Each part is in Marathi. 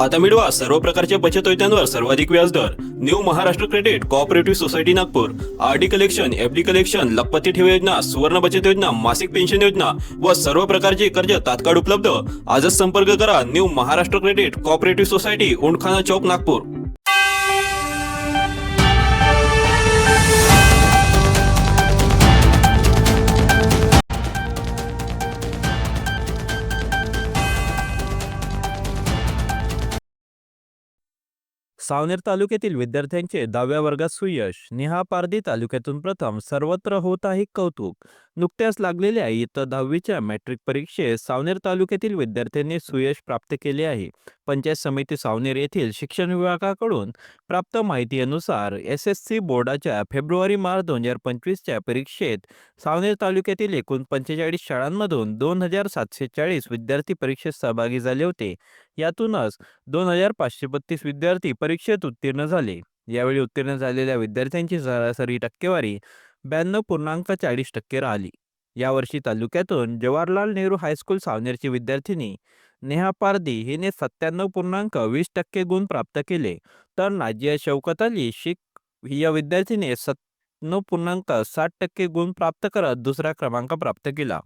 आता मिळवा सर्व प्रकारच्या बचत योजनांवर सर्वाधिक व्याजदर new Maharashtra credit cooperative society Nagpur. RD collection FD collection लखपती ठेव योजना सुवर्ण बचत योजना मासिक पेन्शन योजना व सर्व प्रकारचे कर्ज तात्काळ उपलब्ध. आजच संपर्क करा new Maharashtra credit cooperative society Untkhana चौक नागपूर. सावनेर तालुक्यातील विद्यार्थ्यांचे दहाव्या वर्गात सुयश नेहा पारधी तालुक्यातून प्रथम सर्वत्र होत आहे कौतुक. नुकत्याच लागलेल्या इयत्ता दहावीच्या मॅट्रिक परीक्षेत सावनेर तालुक्यातील विद्यार्थ्यांनी सुयश प्राप्त केले आहे. पंचायत समिती सावनेर येथील शिक्षण विभागाकडून प्राप्त माहितीनुसार एस एस सी बोर्डाच्या फेब्रुवारी मार्च दोन हजार पंचवीसच्या परीक्षेत सावनेर तालुक्यातील एकूण पंचेचाळीस शाळांमधून दोन हजार सातशे चाळीस विद्यार्थी परीक्षेत सहभागी झाले होते. यातूनच दोन हजार पाचशे बत्तीस विद्यार्थी परीक्षेत उत्तीर्ण झाले. यावेळी उत्तीर्ण झालेल्या विद्यार्थ्यांची सरासरी टक्केवारी ब्याण्णव पूर्णांक चाळीस टक्के राहिली. यावर्षी तालुक्यातून जवाहरलाल नेहरू हायस्कूल सावनेरची विद्यार्थिनी नेहा पारदी हिने सत्त्याण्णव पूर्णांक वीस टक्के गुण प्राप्त केले. तर नाजिया शौकत अली शिक ही या विद्यार्थीने सत्त्याण्णव पूर्णांक साठ टक्के गुण प्राप्त करत दुसरा क्रमांक प्राप्त केला.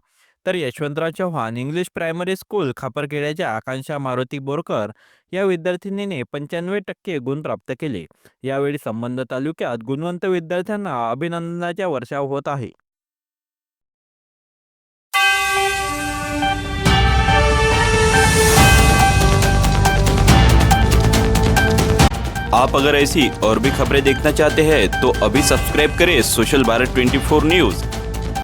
तर Yashwantrao Chavan English primary school खापरखेड्याच्या Akanksha Maruti Borkar या विद्यार्थिनीने पंच्याण्णव टक्के गुण प्राप्त केले. यावेळी संबंध तालुक्यात गुणवंत विद्यार्थ्यांना अभिनंदनाच्या वर्षा होत आहे. आप अगर ऐसी और भी खबरें देखना चाहते हैं तो अभी सब्सक्राइब करें सोशल भारत 24 न्यूज़।